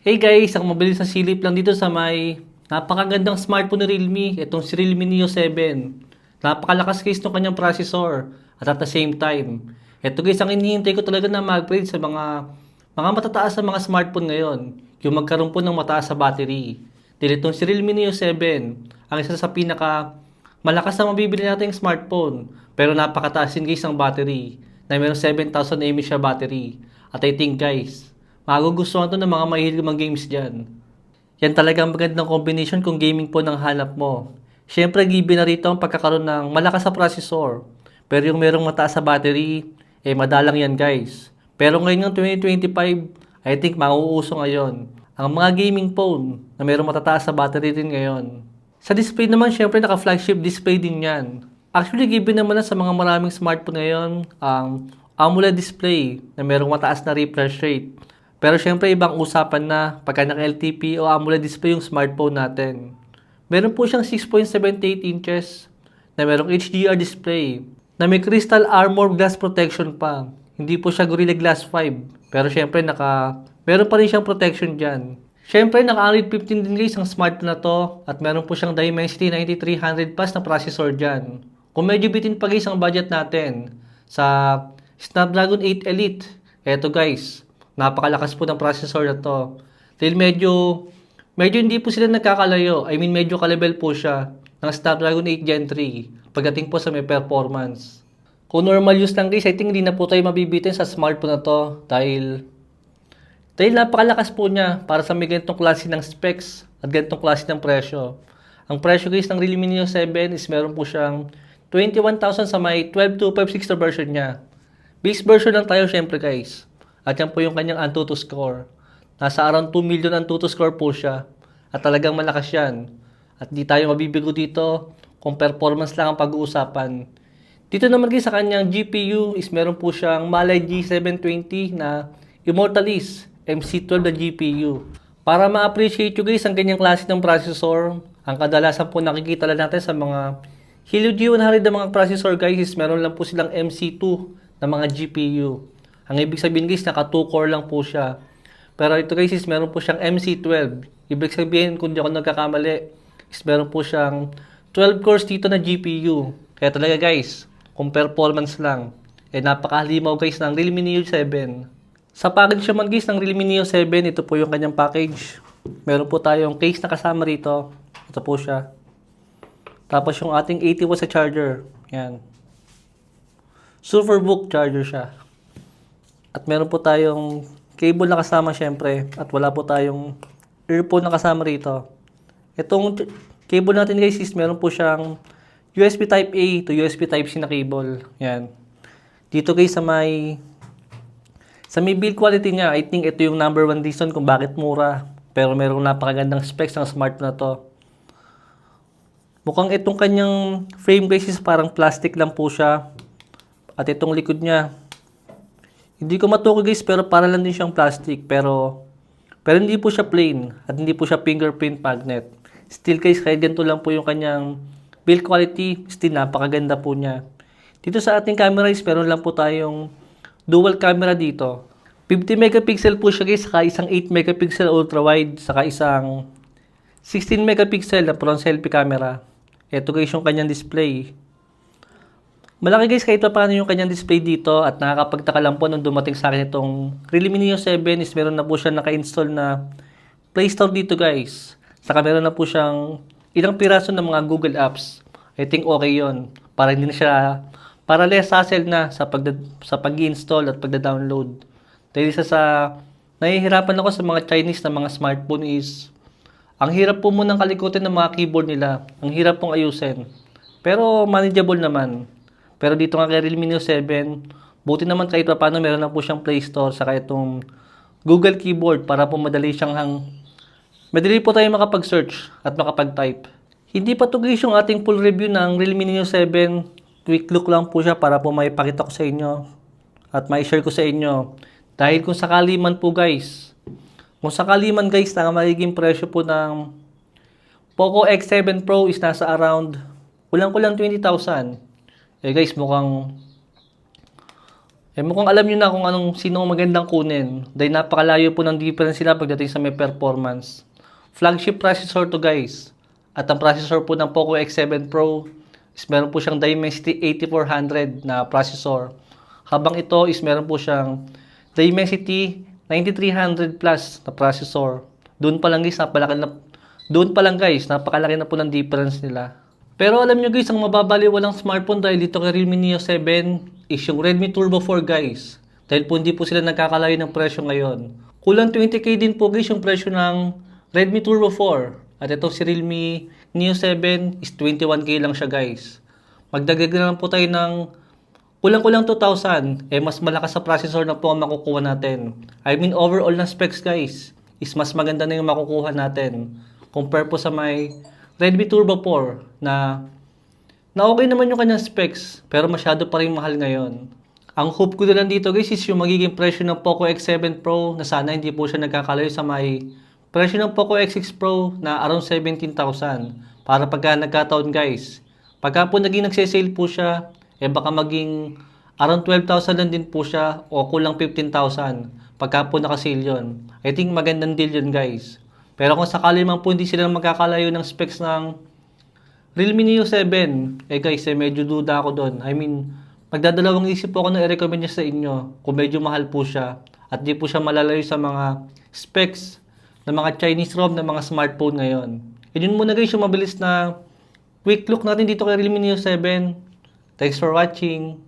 Hey guys, ang mabilis na silip lang dito sa may napakagandang smartphone ni Realme. Itong si Realme Neo 7. Napakalakas guys ng kanyang processor. At at the same time, ito guys ang hinihintay ko talaga na mag-upgrade sa mga mga matataas na mga smartphone ngayon. Yung magkaroon po ng mataas sa battery. Dahil itong si Realme Neo 7, ang isa sa pinaka malakas na mabibili nating smartphone. Pero napakataas din guys ang battery. Na mayroong 7,000 mAh battery. At I think guys, magugustuhan to ng mga mahilig mga games dyan. Yan talaga ang magandang combination kung gaming po ng hanap mo. Siyempre, given na rito ang pagkakaroon ng malakas sa processor. Pero yung merong mataas sa battery, eh madalang yan guys. Pero ngayon ng 2025, I think mauuso ngayon. Ang mga gaming phone na merong matataas sa battery din ngayon. Sa display naman, syempre naka-flagship display din yan. Actually, given naman na sa mga maraming smartphone ngayon, ang AMOLED display na merong mataas na refresh rate. Pero syempre ibang usapan na pagka naka-LTP o AMOLED display yung smartphone natin. Meron po siyang 6.78 inches na merong HDR display na may crystal armor glass protection pa. Hindi po siya Gorilla Glass 5. Pero syempre naka meron pa rin siyang protection dyan. Syempre naka Android 15 din guys ang smartphone na to at meron po siyang Dimensity 9300 plus na processor dyan. Kung medyo bitin pa guys ang budget natin sa Snapdragon 8 Elite, eto guys, napakalakas po ng processor na to. Dahil medyo, medyo hindi po sila nagkakalayo. I mean, medyo kalibel po siya ng Snapdragon 8 Gen 3 pagdating po sa may performance. Kung normal use lang guys, I think hindi na po tayo mabibitin sa smartphone na to dahil dahil napakalakas po niya para sa may ganitong klase ng specs at ganitong klase ng presyo. Ang presyo guys ng Realme Neo 7 is meron po siyang 21,000 sa may 12256 na version niya. Base version lang tayo syempre guys. At yan po yung kanyang Antutu score. Nasa around 2 million Antutu score po siya. At talagang malakas yan. At di tayo mabibigo dito kung performance lang ang pag-uusapan. Dito naman guys sa kanyang GPU is meron po siyang Mali G720 na Immortalis MC12 na GPU. Para ma-appreciate nyo guys ang ganyang klase ng processor, ang kadalasan po nakikita lang natin sa mga Helio G100 na mga processor guys is meron lang po silang MC2 na mga GPU. Ang ibig sabihin guys, naka 2 core lang po siya. Pero ito guys is meron po siyang MC12. Ibig sabihin, kung di ako nagkakamali, is meron po siyang 12 cores dito na GPU. Kaya talaga guys, kung performance lang, eh napakahalimaw guys ng Realme Neo 7. Sa package naman guys ng Realme Neo 7, ito po yung kanyang package. Meron po tayong case na kasama rito. Ito po siya. Tapos yung ating 80 watts sa charger. Yan. Superbook charger siya. At meron po tayong cable na kasama syempre. At wala po tayong earphone na kasama rito. Itong cable natin guys is meron po siyang USB Type A to USB Type C na cable. Yan. Dito guys sa may sa may build quality niya, I think ito yung number one reason kung bakit mura. Pero merong napakagandang specs ng smartphone na to. Mukhang itong kanyang frame guys is parang plastic lang po siya. At itong likod niya, hindi ko matukoy guys pero para lang din siyang plastic. Pero, pero hindi po siya plain at hindi po siya fingerprint magnet. Still guys, kahit ganito lang po yung kanyang build quality, still napakaganda po niya. Dito sa ating camera is meron lang po tayong dual camera dito. 50 megapixel po siya guys, saka isang 8 megapixel ultra wide, saka isang 16 megapixel na front selfie camera. Ito guys yung kanyang display. Malaki guys kahit pa paano yung kanyang display dito at nakakapagtaka lang po nung dumating sa akin itong Realme Neo 7 is meron na po siya naka-install na Play Store dito guys. Saka meron na po siyang ilang piraso ng mga Google Apps. I think okay yon Para hindi na siya, para less hassle na sa, pag, sa pag-install at pagda-download. Dahil isa sa nahihirapan ako sa mga Chinese na mga smartphone is ang hirap po munang kalikutin ng mga keyboard nila. Ang hirap pong ayusin. Pero manageable naman. Pero dito nga kay Realme Neo 7, buti naman kahit pa paano meron na po siyang Play Store saka itong Google Keyboard para po madali siyang hang madali po tayo makapag-search at makapag-type. Hindi pa to yung ating full review ng Realme Neo 7. Quick look lang po siya para po maipakita ko sa inyo at mai-share ko sa inyo. Dahil kung sakali man po guys, kung sakali man guys na magiging presyo po ng Poco X7 Pro is nasa around kulang-kulang 20,000. Eh guys, mukhang Eh mukhang alam nyo na kung anong sino ang magandang kunin. Dahil napakalayo po ng difference sila pagdating sa may performance. Flagship processor to guys. At ang processor po ng Poco X7 Pro is meron po siyang Dimensity 8400 na processor. Habang ito is meron po siyang Dimensity 9300 plus na processor. Doon pa lang guys, napalaki na doon pa lang guys, napakalaki na po ng difference nila. Pero alam nyo guys, ang mababaliwalang smartphone dahil dito kay Realme Neo 7 is yung Redmi Turbo 4 guys. Dahil po hindi po sila nagkakalayo ng presyo ngayon. Kulang 20k din po guys yung presyo ng Redmi Turbo 4. At itong si Realme Neo 7 is 21k lang siya guys. Magdagdag na lang po tayo ng kulang-kulang 2,000. Eh mas malakas sa processor na po ang makukuha natin. I mean overall na specs guys is mas maganda na yung makukuha natin. Compare po sa may Redmi Turbo 4 na na okay naman yung kanyang specs pero masyado pa rin mahal ngayon. Ang hope ko na lang dito guys is yung magiging presyo ng Poco X7 Pro na sana hindi po siya nagkakalayo sa may presyo ng Poco X6 Pro na around 17,000 para pagka nagkataon guys. Pagka po naging nagsesale po siya, eh baka maging around 12,000 lang din po siya o kulang 15,000 pagka po nakasale yun. I think magandang deal yun guys. Pero kung sakali man po hindi sila magkakalayo ng specs ng Realme Neo 7, eh guys, eh medyo duda ako doon. I mean, magdadalawang isip po ako na i-recommend niya sa inyo kung medyo mahal po siya at di po siya malalayo sa mga specs ng mga Chinese ROM ng mga smartphone ngayon. E yun muna guys, yung mabilis na quick look natin dito kay Realme Neo 7. Thanks for watching.